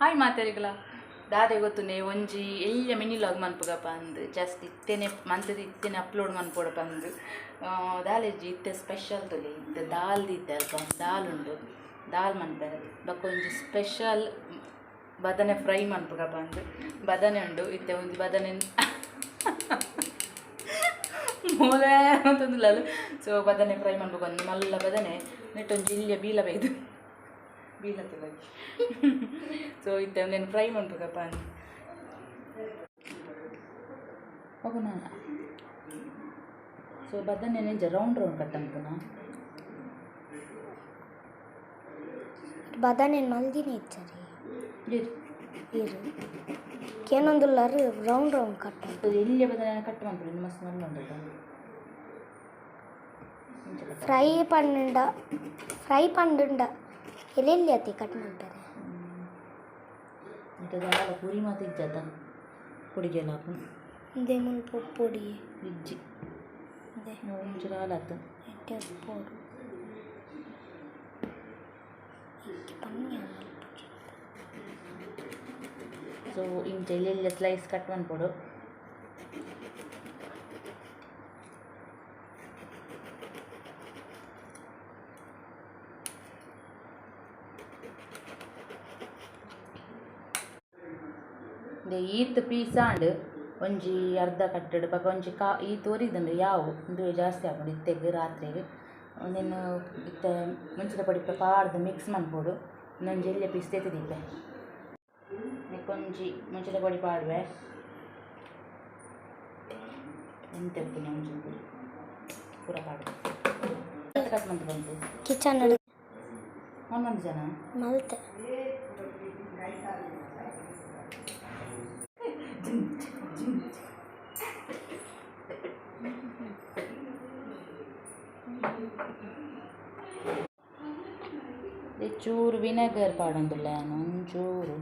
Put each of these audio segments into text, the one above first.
Hi ಮಾತಾರಿಗಳ ದಾದೆ ಗೊತ್ತುನೆ ಒಂಜಿ ಎಲ್ಲ mini log ಮನ್ಪುಗಪ್ಪ ಅಂದು. ಜಾಸ್ತಿ ಇತ್ತೇನೆ ಮಂತದ ಇತ್ತೇನೆ ಅಪ್ಲೋಡ್ ಮನ್ಪೋಡಪ್ಪ ಅಂದು. ದಾಲೆಜ್ಜಿ ಇತ್ತೆ ಸ್ಪೆಷಲ್ ತೊಲೆ ಇತ್ತೆ ದಾಲ್ ಇತ್ತೆ ಅಲ್ಪ ದಾಲ್ ಉಂಡು. ದಾಲ್ ಮನ್ಪರೆ ಬಕ್ಕ ಒಂಜಿ ಸ್ಪೆಷಲ್ ಬದನೆ ಫ್ರೈ ಮನ್ಪುಗಪ್ಪ ಅಂದು. ಬದನೆ ಉಂಡು. ಇತ್ತೆ ಒಂದು ಬದನೆ ಮೂಲೆ ಅಂತಂದಿಲ್ಲ ಸೊ ಬದನೆ ಫ್ರೈ ಮಾಡ್ಬೇಕು ಒಂದು ಮಲ್ಲ ಬದನೆ ನೆಟ್ಟೊಂದು ಇಲ್ಲಿಯ ಬೀಲ ಬೀಲ ತುಲಾಗಿ ಸೊ ಇತ್ತೆ ಒಂದೇನು ಫ್ರೈ ಮಾಡ್ಬೇಕಪ್ಪ ಅಂತ ಹೋಗೋಣ ಸೊ ಬದನೆ ನೆಂಜ ರೌಂಡ್ ರೌಂಡ್ ಕಟ್ ಅನ್ಪುನ ಬದಾನೆ ಮಲ್ದಿನಿ ಇಚ್ಚರಿ ಇರು ಇರು ಕೇನೊಂದುಲ್ಲಾರು ರೌಂಡ್ ರೌಂಡ್ ಕಟ್ ಸೊ ಇಲ್ಲಿಯ ಬದನೆ ಕಟ್ ಮಾಡ್ಬಿಡಿ ಮಸ್ತ್ ಸ್ಮೆಲ್ ಉಂಟು ಫ್ರೈ ಪಂಡ ಫ್ರೈ ಪಂಡುಂಡ ಎಲ್ಲೆಲ್ಲಿ ಅತಿ ಕಟ್ ಮಾಡ್ತಾರೆ ದಾಲ ಪುರಿ ಮಾತು ಇಜ್ಜದ ಪುಡಿಗೆಲ್ಲ ಹಾಕೊಂಡು ಇದೇ ಮುಲ್ಪ ಪುಡಿ. ಇಜ್ಜಿ ಅದೇ. ಒಂಚೂರು ಹಾಲಾತು ಎಟ್ಟೆ ಪೋಡು. ಸೊ ಇಂಚ ಎಲ್ಲೆಲ್ಲ ಸ್ಲೈಸ್ ಕಟ್ ಮಾಡ್ಕೊಡು ಈತ್ ಪೀಸ್ ಆಂಡ್ ಒಂಜಿ ಅರ್ಧ ಕಟ್ಟಡ ಬಗ್ಗೆ ಒಂಜಿ ಕಾ ಈ ತೋರಿದಂಡು ಯಾವು ಉಂದುವೆ ಜಾಸ್ತಿ ಆಪುಂಡು ಇತ್ತೆಗ್ ರಾತ್ರಿಗೆ ಒಂದೇನು ಇತ್ತೆ ಮುಂಚಿದ ಪೊಡಿ ಪಾಡ್ದು ಮಿಕ್ಸ್ ಮಾಡ್ಬೋದು ಇನ್ನೊಂದು ಜಿಲ್ಲೆ ಪೀಸ್ ತೆಗೆದಿದ್ದೆ ಕೊಂಜಿ ಮುಂಚಿದ ಪೊಡಿ ಪಾಡುವೆ ಎಂತ ಪುಡಿ ಪೂರ ಪಾಡುವೆ ಕಟ್ ಕಿಚನ್ ಹನ್ನೊಂದು ಜನ ಮಲ್ತೆ ಚೂರು ವಿನೆಗರ್ ಪಾಡೊಂದುಲ್ಲ ಒಂಚೂರು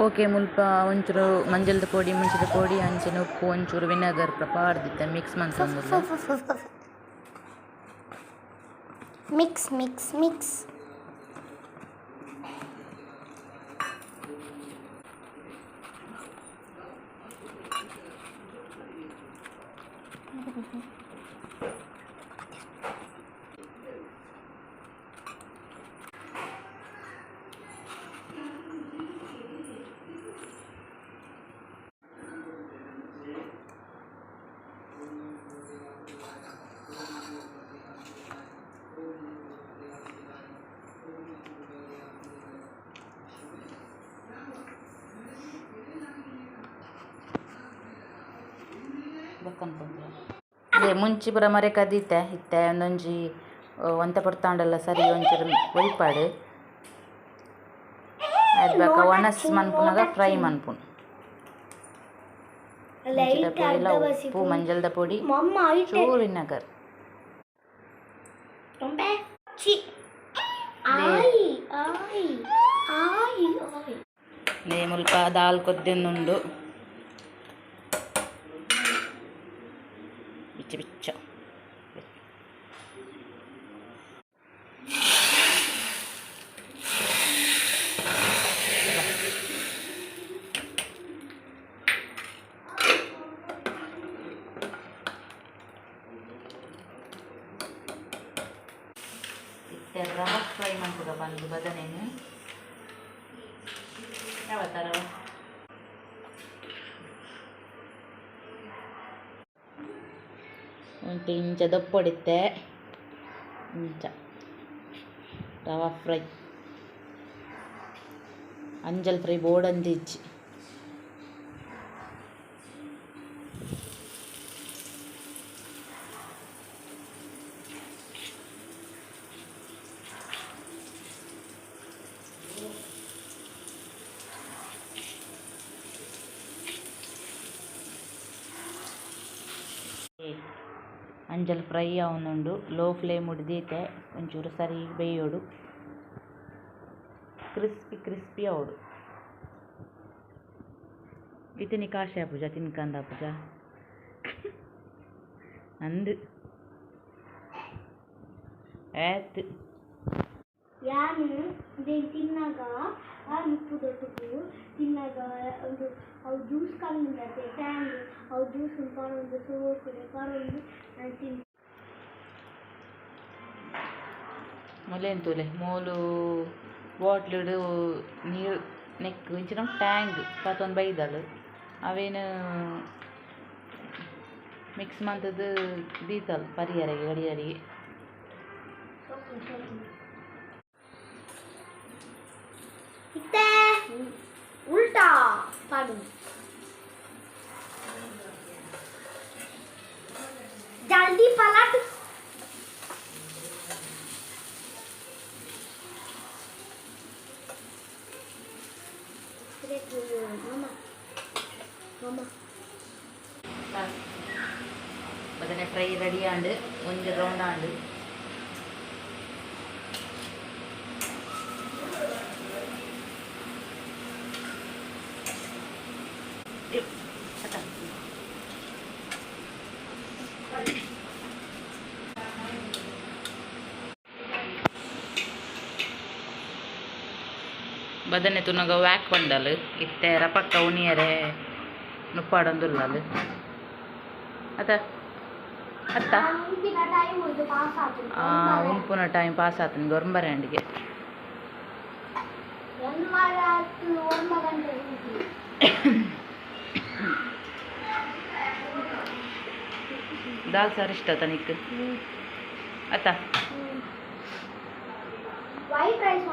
ಓಕೆ ಮುಲ್ಪ ಒಂಚೂರು ಮಂಜಲ್ದ ಪೋಡಿ ಮುಂಚಿದ ಪೋಡಿ ಅಂಚಿನ ಉಪ್ಪು ಒಂಚೂರು ವಿನೆಗರ್ ಪಾಡ್ದಿತ್ತೆ ಮಿಕ್ಸ್ ಮಾಡ್ಕೊಂಡು mix mix mix. ಮಿಕ್ಸ್ ಅದೇ ಮುಂಚಿ ಪುರ ಮರೆ ಕದೀತೆ ಇತ್ತೆ ಒಂದೊಂಜಿ ಒಂತೆ ಪಡ್ತಾಂಡಲ್ಲ ಸರಿ ಒಂಚೂರು ಒಯ್ಪಾಡು ಅದು ಬೇಕಾ ಒಣಸ್ ಮನ್ಪುನಾಗ ಫ್ರೈ ಮನ್ಪುನ್. ಮುಂಚಿದ ಪುಡಿ ಎಲ್ಲ ಉಪ್ಪು ಮಂಜಲ್ದ ಪುಡಿ ಚೂರಿನಗರ್. ಮುಲ್ಪ ದಾಲ್ ಕೊದ್ದೆನ್ನುಂಡು. ರವ ಫ್ರೈ ಮಾಡ್ಬೋದ ಬಂದು ಬದನೇನು ಯಾವ ಥರ ಒಂದು ಇಂಚ ದಪ್ಪೊಡಿತ್ತೆ ಇಂಚ ರವಾ ಫ್ರೈ ಅಂಜಲ್ ಫ್ರೈ ಬೋಡಂದಿಜ್ಜಿ ಅಂಜಲ್ ಫ್ರೈ ಅವನುಂಡು ಲೋ ಫ್ಲೇಮ್ ಹಿಡ್ದೈತೆ ಒಂಚೂರು ಸರಿ ಬೇಯೋಡು ಕ್ರಿಸ್ಪಿ ಕ್ರಿಸ್ಪಿ ಅವಡು ಇತಿನಿ ಕಾಶೆ ಪೂಜ ತಿನ್ಕಂದ ಪೂಜ ನಂದು ಆಯ್ತು ಯಾನು ಇದೇನು ತಿನ್ನಾಗ ಯಾನು ಉಪ್ಪು ದೊಡ್ಡದು ತಿನ್ನಾಗ ಒಂದು ಅವು ಜ್ಯೂಸ್ ಕಂಡಿದೆ ಟ್ಯಾಂಗ್ ಅವು ಜ್ಯೂಸ್ ಕಾಣೊಂದು ಸೋಕುಡೆ ಕಾಣೊಂದು ನಾನು ತಿನ್ ಮೊಲೆಂತೂಲೆ ಮೂಲು ಬಾಟ್ಲುಡು ನೀರು ನೆಕ್ ಇಂಚಿನ ಟ್ಯಾಂಗ್ ಪತ್ತೊಂದು ಬೈದಳು ಅವೇನು ಮಿಕ್ಸ್ ಮಂತದ್ದು ದೀತಲ್ ಪರಿಹಾರಿಗೆ ಗಡಿಯಾರಿಗೆ கிட்ட உல்டா பாடுங்க जल्दी पलट मामा மாமா பதனை ஃப்ரை ரெடியாண்டு கொஞ்சம் ரவுண்டாண்டு ಬದನೆ ತುನಗ ವ್ಯಾಕ್ ಪಂಡಲು ಇತ್ತೆ ರಪಕ್ಕ ಉಣಿಯರೆ ನುಪ್ಪಾಡೊಂದು ಅತ ಅತ್ತ? ಉಂಪುನ ಟೈಮ್ ಪಾಸ್ ಆತನ ಗೊರಂಬರೆ ಅಂಡಿಗೆ. ದಾಲ್ ಸಾರು ಇಷ್ಟ ತನಿಕ್ ಅತ್ತ? ವೈಟ್ ರೈಸ್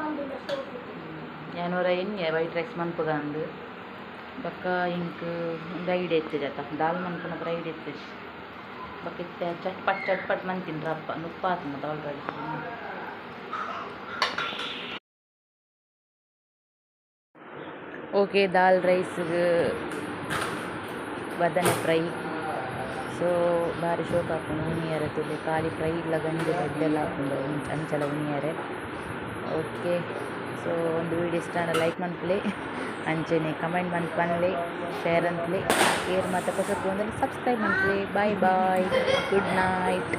ಒಂದು ಸೋಪು ಯಾನೂರ ಎಣ್ಣೆ ವೈಟ್ ರೈಸ್ ಮನ್ಪುಗ ಅಂದು ಬಕ್ಕ ಇಂಕ್ ಒಂದು ಐಡಿಯಾ ಎತ್ತಿದೆ ಅತ್ತ ದಾಲ್ ಮನ್ಪುನ ಪರ ಐಡಿಯಾ ಎತ್ತಿದೆ ಬಕ್ಕ ಇತ್ತೆ ಚಟ್ಪಟ್ ಚಟ್ಪಟ್ ಮಂತಿನ್ರ ಅಪ್ಪ ನುಪ್ಪಾತ ಮತ್ತೆ ಆಲ್ರೆಡಿ ಓಕೆ ದಾಲ್ ರೈಸ್ಗೆ ಬದನೆ ಫ್ರೈ ಸೊ ಭಾರಿ ಶೋಕ್ ಹಾಕೊಂಡು ಉಣಿಯರೆ ತುಳಿ ಖಾಲಿ ಫ್ರೈ ಇಲ್ಲ ಗಂಜಿ ದೊಡ್ಡೆಲ್ಲ ಹಾಕೊಂಡು ಅಂಚಲ ಉಣಿಯರೆ ಓಕೆ ಸೊ ಒಂದು ವಿಡಿಯೋ ಇಷ್ಟ ಲೈಕ್ ಮನ್ಪ್ಲೆ ಅಂಚೆನೆ ಕಮೆಂಟ್ ಮನ್ಪ್ ಪನ್ಲೆ ಶೇರ್ ಅಂತ್ಲೆ ಕೇರ್ ಮತ್ತು ಹೊಸತು ಅಂದರೆ ಸಬ್ಸ್ಕ್ರೈಬ್ ಮನ್ಪ್ಲೆ ಬಾಯ್ ಬಾಯ್ ಗುಡ್ ನೈಟ್